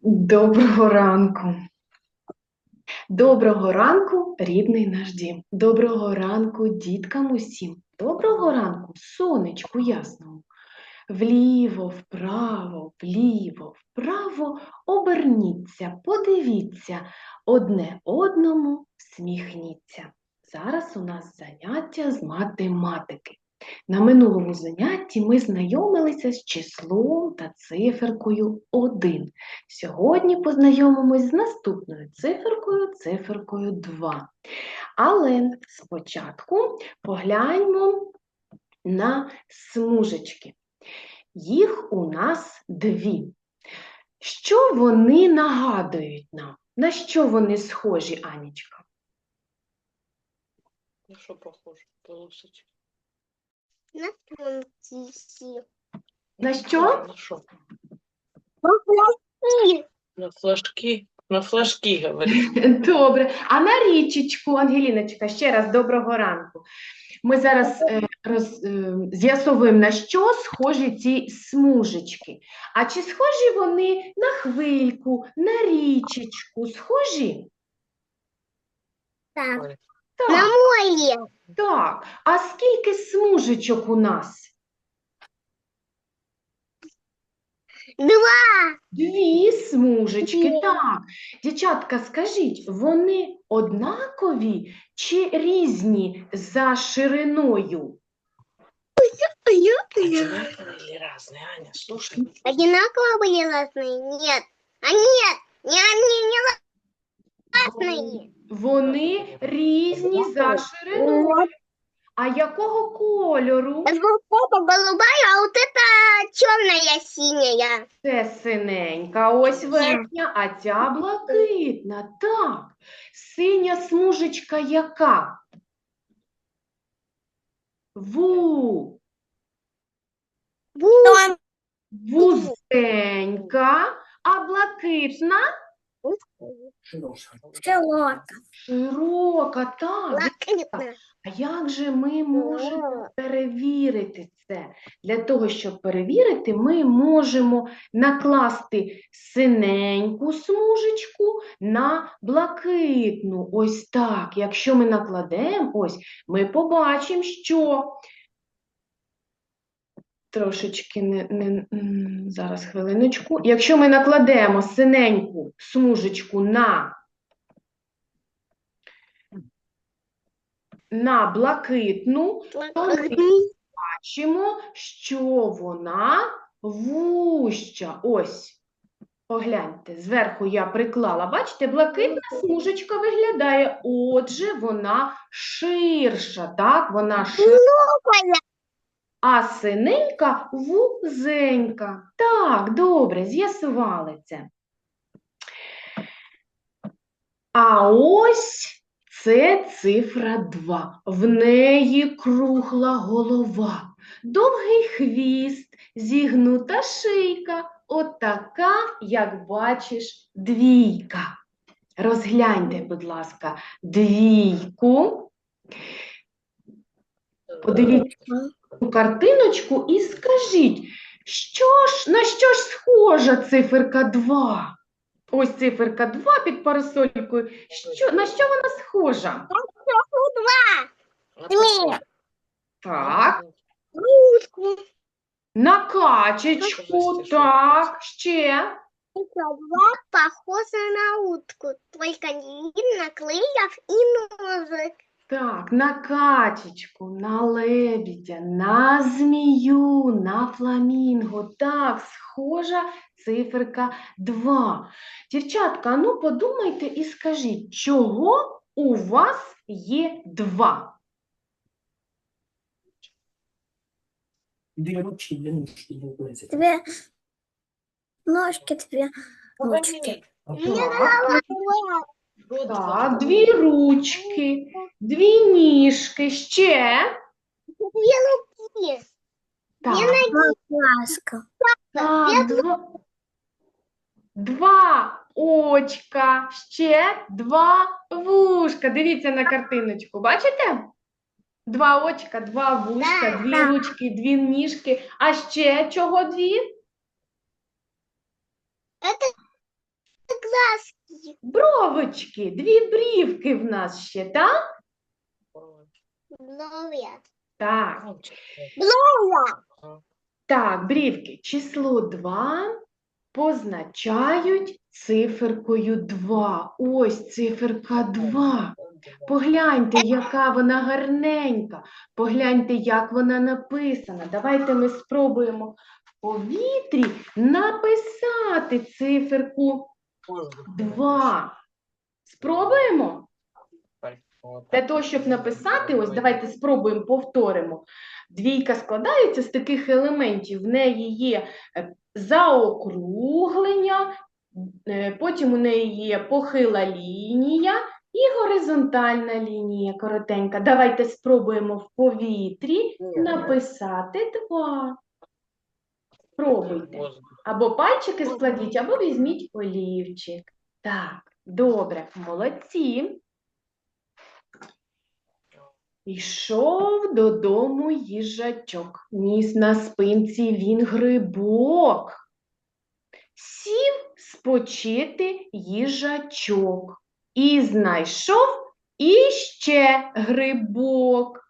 Доброго ранку. Доброго ранку, рідний наш дім. Доброго ранку, діткам усім. Доброго ранку, сонечку ясному. Вліво, вправо, вліво, вправо, оберніться, подивіться, одне одному всміхніться. Зараз у нас заняття з математики. На минулому занятті ми знайомилися з числом та циферкою 1. Сьогодні познайомимось з наступною циферкою, циферкою 2. Але спочатку погляньмо на смужечки. Їх у нас дві. Що вони нагадують нам? На що вони схожі, Анічка? На що похоже? Полосочки. На тонкие. На що? На що? На флажки. На флажки, говорить. Добре. А на річечку, Ангеліночка, ще раз доброго ранку. Ми зараз е, роз, е, з'ясовуємо, на що схожі ці смужечки. А чи схожі вони на хвильку, на річечку? Схожі? так, на Так, море. так. А скільки смужечок у нас? Два. Дві смужечки, Дві. так. Дівчатка, скажіть, вони однакові чи різні за шириною? одинаковые или разные? Аня, слушай. Одинаково были разные? Нет. А нет, не они не разные. Вони різні за шириною. А якого кольору? Вот это голубая, а вот это черная, синяя. Це синенька, ось верхня, а ця блакитна. Так. Синя смужечка яка? Ву. Вон. Вузенька, а блакитна Шелока. широка. Так. А як же ми можемо перевірити це? Для того, щоб перевірити, ми можемо накласти синеньку смужечку на блакитну. Ось так. Якщо ми накладемо, ось, ми побачимо, що трошечки не, не зараз хвилиночку. Якщо ми накладемо синеньку смужечку на на блакитну, бачимо, що вона вуща. Ось. Погляньте, зверху я приклала. Бачите, блакитна смужечка виглядає. Отже, вона ширша, так? Вона ширша. А синенька вузенька. Так, добре, з'ясували це. А ось це цифра 2. В неї кругла голова, довгий хвіст, зігнута шийка. Отака, як бачиш, двійка. Розгляньте, будь ласка, двійку. Подивіться картиночку і скажіть, що ж, на що ж схожа циферка 2? Ось циферка 2 під парасолькою. Що, на що вона схожа? На Так, Утку. на качечку, так, ще. Два похожа на утку, только не видно крыльев и ножек. Так, на качечку, на лебідя, на змію, на фламінго. Так, схожа циферка 2. Дівчатка, ну подумайте і скажіть, чого у вас є 2? Две ручки, две ножки, две пальцы. Две ножки, две ручки. Так, дві ручки, дві ніжки, ще. Две руки. Так, Ласка. так, два, два очка, ще два вушка. Дивіться на картиночку, бачите? Два очка, два вушка, дві ручки, дві ніжки. А ще чого дві? Это глазки. Бровочки, дві брівки в нас ще, так? Бровя. Так. Бровя. Так, брівки. Число 2 позначають циферкою 2. Ось циферка 2. Погляньте, яка вона гарненька. Погляньте, як вона написана. Давайте ми спробуємо в повітрі написати циферку 2. Спробуємо? Для того, щоб написати, ось давайте спробуємо повторимо. Двійка складається з таких елементів. В неї є е, заокруглення, е, потім у неї є похила лінія і горизонтальна лінія коротенька. Давайте спробуємо в повітрі написати два. Спробуйте. Або пальчики складіть, або візьміть олівчик. Так, добре, молодці. Йшов додому їжачок, ніс на спинці він грибок. Сів спочити їжачок і знайшов іще грибок.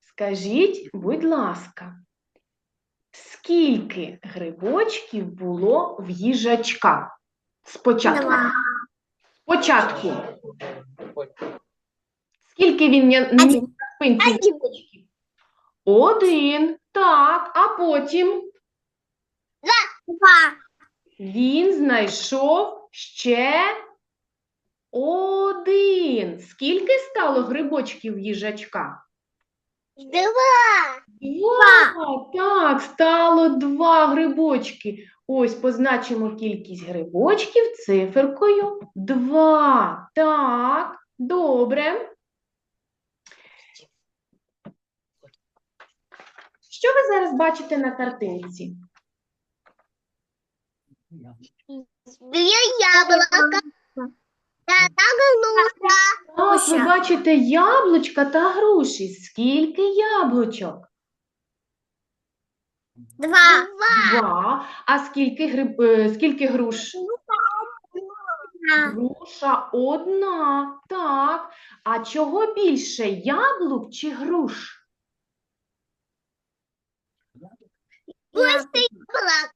Скажіть, будь ласка, скільки грибочків було в їжачка? Спочатку. Два. Спочатку. Скільки він ня- ніс Один. на спинці Один. Один. Так, а потім Два. він знайшов ще один. Скільки стало грибочків в їжачка? Два. Два. Так, стало два грибочки. Ось позначимо кількість грибочків циферкою 2. Так, добре. Що ви зараз бачите на картинці? Две яблока. Так, ви бачите яблучка та груші. Скільки яблучок? Два. Два. Два. А скільки гриб... е, скільки груш? Груша одна. Так. А чого більше? Яблук чи груш? Просто яблок.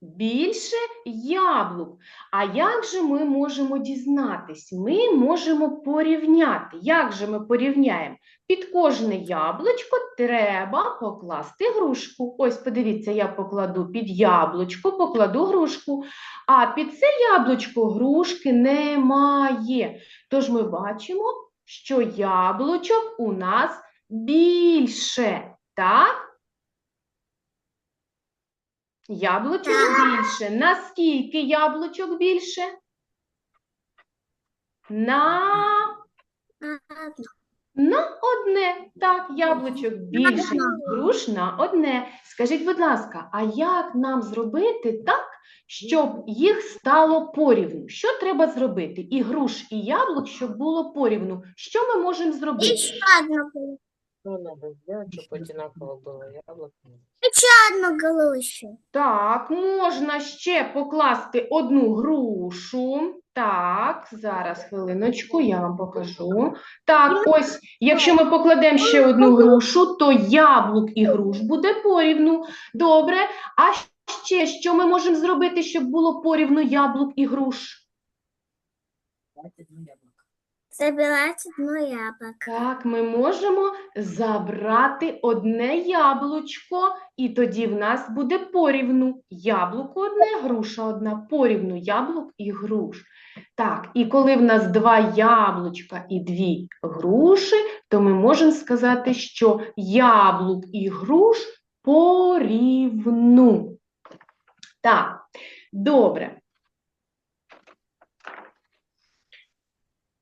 Більше яблук. А як же ми можемо дізнатись? Ми можемо порівняти. Як же ми порівняємо? Під кожне яблучко треба покласти грушку. Ось, подивіться, я покладу під яблучко, покладу грушку. А під це яблучко грушки немає. Тож ми бачимо, що яблучок у нас більше. Так? Яблучок більше. Наскільки яблучок більше? На, на одне. Так, яблучок більше. Груш на одне. Скажіть, будь ласка, а як нам зробити так, щоб їх стало порівну? Що треба зробити? І груш, і яблук, щоб було порівну. Що ми можемо зробити? Еще одну. грушу. Что надо сделать, чтобы Еще одну грушу. Так, можна ще покласти одну грушу. Так, зараз хвилиночку, я вам покажу. Так, ось, якщо ми покладемо ще одну грушу, то яблук і груш буде порівну. Добре. А ще що ми можемо зробити, щоб було порівну яблук і груш? Забирать одно яблоко. Так, ми можемо забрати одне яблучко, і тоді в нас буде порівну. Яблуко одне, груша одна, порівну яблук і груш. Так, і коли в нас два яблучка і дві груші, то ми можемо сказати, що яблук і груш порівну. Так, добре.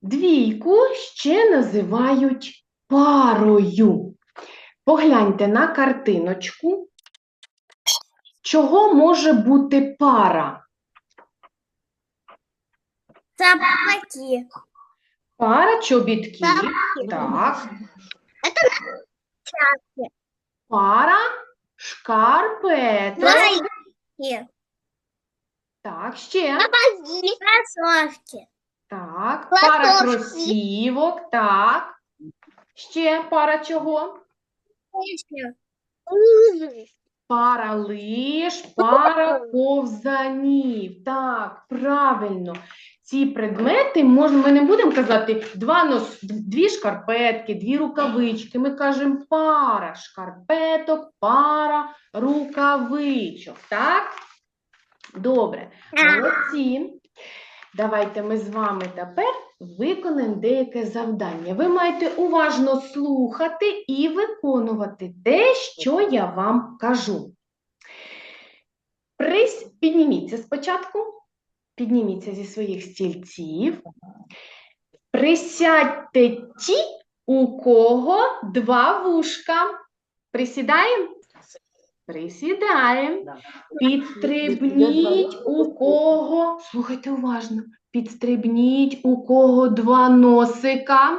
Двійку ще називають парою. Погляньте на картиночку. Чого може бути пара? Собаки. Пара чобітків. Собаки. Так. Чапки. Пара шкарпеток. Так, ще. Кроссовки. Так, пара Платочки. кросівок, так. Ще пара чого? Пара лиш, пара ковзанів. Так, правильно. Ці предмети можна, ми не будемо казати два нос, дві шкарпетки, дві рукавички. Ми кажемо пара шкарпеток, пара рукавичок. Так? Добре. Молодці. Давайте ми з вами тепер виконаємо деяке завдання. Ви маєте уважно слухати і виконувати те, що я вам кажу. Підніміться спочатку. Підніміться зі своїх стільців. Присядьте ті, у кого два вушка. Присідаємо? Присідаємо. Да. Підстрибніть у кого, слухайте уважно, підстрибніть у кого два носика.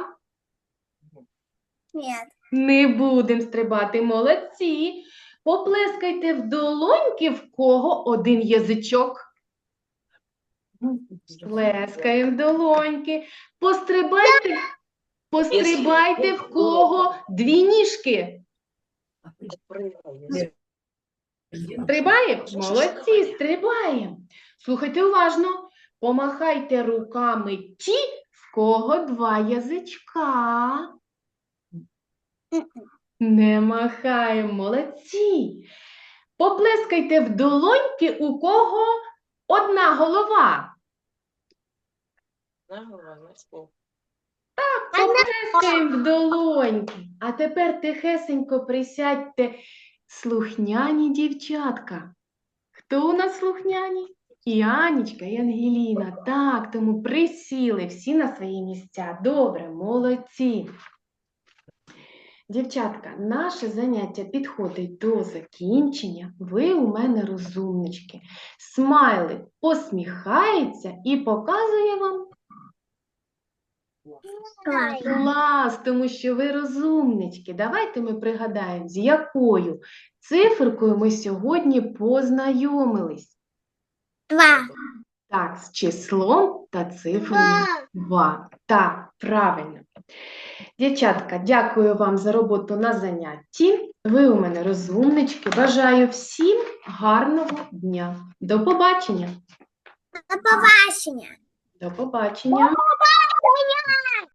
Нет. Не будемо стрибати, молодці. Поплескайте в долоньки, в кого один язичок. Плескаємо в долоньки. Пострибайте, пострибайте в кого дві ніжки. Стрибаємо? Молодці, стрибаємо. Слухайте уважно. Помахайте руками ті, в кого два язичка. Не махаємо, молодці. Поплескайте в долоньки, у кого одна голова. На голова, стол. Поплескаємо в долоньки. А тепер тихесенько присядьте слухняні дівчатка. Хто у нас слухняні? І Анічка, і Ангеліна. Так, тому присіли всі на свої місця. Добре, молодці. Дівчатка, наше заняття підходить до закінчення. Ви у мене розумнички. Смайлик посміхається і показує вам Класс. Клас, тому що ви розумнички. Давайте ми пригадаємо, з якою циферкою ми сьогодні познайомились. Два. Так, з числом та цифрою Два. 2. Так, правильно. Дівчатка, дякую вам за роботу на занятті. Ви у мене розумнички. Бажаю всім гарного дня. До побачення. До побачення. До побачення. 我要